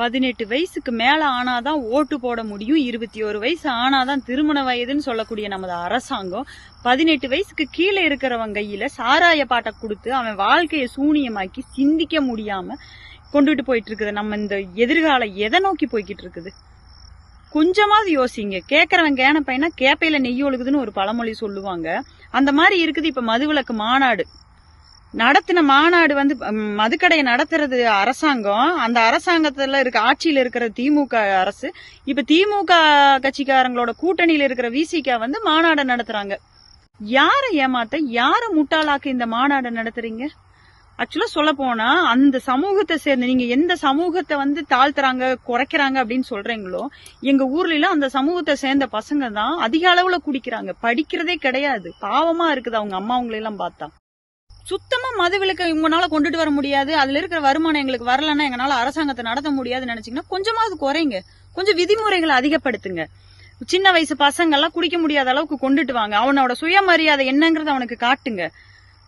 பதினெட்டு வயசுக்கு மேல ஆனாதான் ஓட்டு போட முடியும். இருபத்தி ஒரு வயசு ஆனாதான் திருமண வயதுன்னு சொல்லக்கூடிய நமது அரசாங்கம் பதினெட்டு வயசுக்கு கீழே இருக்கிறவன் கையில சாராய பாட்டை கொடுத்து அவன் வாழ்க்கையை சூனியமாக்கி சிந்திக்க முடியாம கொண்டுட்டு போயிட்டு இருக்குது நம்ம இந்த எதிர்காலம் எதை நோக்கி போய்கிட்டு இருக்குது கொஞ்சமாவது யோசிங்க. கேட்கறவன் கேன பையனா கேப்பையில நெய் ஒழுகுதுன்னு ஒரு பழமொழி சொல்லுவாங்க. அந்த மாதிரி இருக்குது இப்ப மதுவிலக்கு மாநாடு. நடத்தின மாநாடு வந்து மதுக்கடையை நடத்துறது அரசாங்கம். அந்த அரசாங்கத்துல இருக்க ஆட்சியில இருக்கிற திமுக அரசு இப்ப திமுக கட்சிக்காரங்களோட கூட்டணியில இருக்கிற விசிகா வந்து மாநாடை நடத்துறாங்க. யாரை ஏமாத்த யார முட்டாளாக்க இந்த மாநாடை நடத்துறீங்க? ஆக்சுவலா சொல்ல போனா அந்த சமூகத்தை சேர்ந்த நீங்க எந்த சமூகத்தை வந்து தாழ்த்துறாங்க குறைக்கிறாங்க அப்படின்னு சொல்றீங்களோ எங்க ஊர்ல எல்லாம் அந்த சமூகத்தை சேர்ந்த பசங்க தான் அதிக அளவுல குடிக்கிறாங்க. படிக்கிறதே கிடையாது. பாவமா இருக்குது அவங்க அம்மா அவங்களெல்லாம் பார்த்தா. சுத்தமா மதுவிலக்கு உங்களால கொண்டுட்டு வர முடியாது. அதுல இருக்கிற வருமானம் எங்களுக்கு வரலன்னா எங்களால அரசாங்கத்தை நடத்த முடியாதுன்னு நினைச்சீங்கன்னா கொஞ்சமாவது குறைங்க. கொஞ்சம் விதிமுறைகளை அதிகப்படுத்துங்க. சின்ன வயசு பசங்க எல்லாம் குடிக்க முடியாத அளவுக்கு கொண்டுட்டு வாங்க. அவனோட சுயமரியாதை என்னங்கறத அவனுக்கு காட்டுங்க.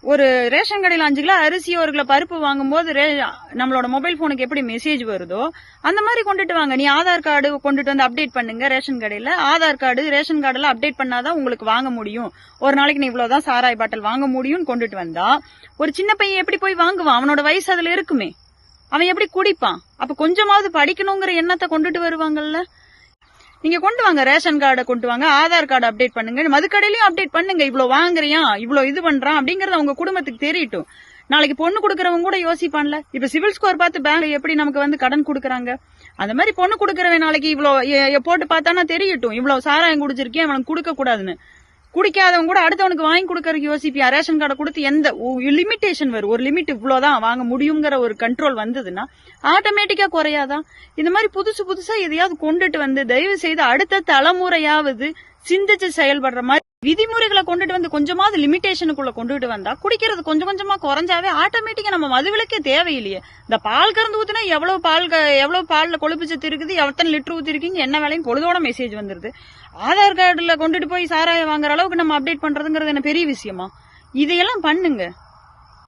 ஒரு ரேஷன் கடையில் அஞ்சு கிலோ அரிசி ஒரு கிலோ பருப்பு வாங்கும்போது ரே- நம்மளோட மொபைல் போனுக்கு எப்படி மெசேஜ் வருதோ அந்த மாதிரி கொண்டுட்டு வாங்க. நீ ஆதார் கார்டு கொண்டுட்டு வந்து அப்டேட் பண்ணுங்க ரேஷன் கடையில. ஆதார் கார்டு ரேஷன் கார்டெல்லாம் அப்டேட் பண்ணாதான் உங்களுக்கு வாங்க முடியும். ஒரு நாளைக்கு நீ இவ்வளவுதான் சாராய் பாட்டில் வாங்க முடியும்னு கொண்டுட்டு வந்தா ஒரு சின்ன பையன் எப்படி போய் வாங்குவான்? அவனோட வயசு அதுல இருக்குமே. அவன் எப்படி குடிப்பான்? அப்ப கொஞ்சமாவது படிக்கணுங்கிற எண்ணத்தை கொண்டுட்டு வருவாங்கல்ல? நீங்க கொண்டு வாங்க ரேஷன் கார்டை கொண்டு வாங்க ஆதார் கார்டு அப்டேட் பண்ணுங்க. மதுக்கடையிலயும் அப்டேட் பண்ணுங்க. இவ்வளவு வாங்குறியா இவ்வளவு இது பண்றான் அப்படிங்கறது அவங்க குடும்பத்துக்கு தெரியட்டும். நாளைக்கு பொண்ணு கொடுக்கறவங்க கூட யோசிப்பான்ல. இப்ப சிவில் ஸ்கோர் பார்த்து பேங்க் எப்படி நமக்கு வந்து கடன் கொடுக்கறாங்க? அந்த மாதிரி பொண்ணு கொடுக்கறவன் நாளைக்கு இவ்வளவு போட்டு பார்த்தானா தெரியட்டும். இவ்வளவு சாராயம் குடிச்சிருக்கேன் அவனுக்கு கொடுக்க கூடாதுன்னு. குடிக்காதவங்க கூட அடுத்தவனுக்கு வாங்கி கொடுக்கறதுக்கு யோசிப்பியா? ரேஷன் கார்டை கொடுத்து எந்த லிமிட்டேஷன் வரும் ஒரு லிமிட் இவ்வளவுதான் வாங்க முடியுங்கிற ஒரு கண்ட்ரோல் வந்ததுன்னா ஆட்டோமேட்டிக்கா குறையாதான் இந்த மாதிரி புதுசு புதுசா எதையாவது கொண்டுட்டு வந்து தயவு செய்து அடுத்த தலைமுறையாவது சிந்திச்சு செயல்படுற மாதிரி விதிமுறைகளை கொண்டுட்டு வந்து கொஞ்சமாவது லிமிட்டேஷனுக்குள்ள கொண்டுட்டு வந்தா குடிக்கிறது கொஞ்சம் கொஞ்சமா குறைஞ்சாவே ஆட்டோமேட்டிக்கா நம்ம மதுவிலக்கே தேவையில்லையே. இந்த பால் கறந்து ஊத்தினா எவ்வளவு பால் எவ்வளவு பால்ல கொழுப்பு சத்து இருக்குது எத்தனை லிட்டர் ஊத்திருக்கீங்க என்ன வேலையும் பொழுதோட மெசேஜ் வந்துருது. ஆதார் கார்டுல கொண்டுட்டு போய் சாராயம் வாங்குற அளவுக்கு நம்ம அப்டேட் பண்றதுங்கிறது என்ன பெரிய விஷயமா? இதையெல்லாம் பண்ணுங்க.